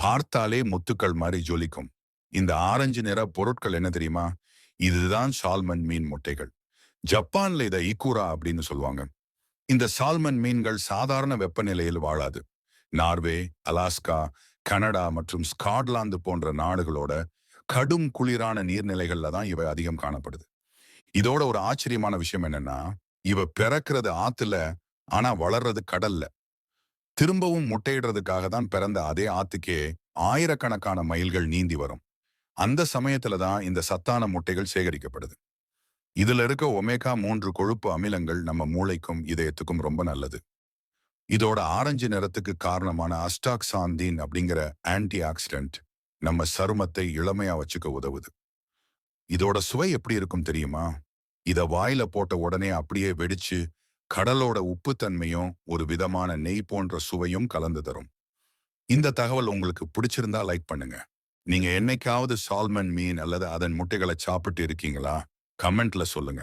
பார்த்தாலே முத்துக்கள் மாதிரி ஜொலிக்கும். இந்த ஆரஞ்சு நிற பொருட்கள் என்ன தெரியுமா? இதுதான் சால்மன் மீன் முட்டைகள். ஜப்பான்ல இதை இக்குரா அப்படின்னு சொல்லுவாங்க. இந்த சால்மன் மீன்கள் சாதாரண வெப்பநிலையில் வாழாது. நார்வே அலாஸ்கா கனடா மற்றும் ஸ்காட்லாந்து போன்ற நாடுகளோட கடும் குளிரான நீர்நிலைகள்ல தான் இவை அதிகம் காணப்படுது. இதோட ஒரு ஆச்சரியமான விஷயம் என்னன்னா இவ பிறக்கிறது ஆத்துல ஆனா வளர்றது கடல்ல. திரும்பவும் முட்டையிடுறதுக்காக தான் பிறந்த அதே ஆத்துக்கே ஆயிரக்கணக்கான மைல்கள் நீந்தி வரும். அந்த சமயத்துல தான் இந்த சத்தான முட்டைகள் சேகரிக்கப்படுது. இதுல இருக்க ஒமேகா மூன்று கொழுப்பு அமிலங்கள் நம்ம மூளைக்கும் இதயத்துக்கும் ரொம்ப நல்லது. இதோட ஆரஞ்சு நிறத்துக்கு காரணமான அஸ்டாக்சாந்தீன் அப்படிங்கிற ஆன்டி ஆக்சிடென்ட் நம்ம சருமத்தை இளமையா வச்சுக்க உதவுது. இதோட சுவை எப்படி இருக்கும் தெரியுமா? இத வாயில போட்ட உடனே அப்படியே வெடிச்சு கடலோட உப்புத்தன்மையும் ஒரு விதமான நெய் போன்ற சுவையும் கலந்து தரும். இந்த தகவல் உங்களுக்கு பிடிச்சிருந்தா லைக் பண்ணுங்க. நீங்க என்னைக்காவது சால்மன் மீன் அல்லது அதன் முட்டைகளை சாப்பிட்டு இருக்கீங்களா? கமெண்ட்ல சொல்லுங்க.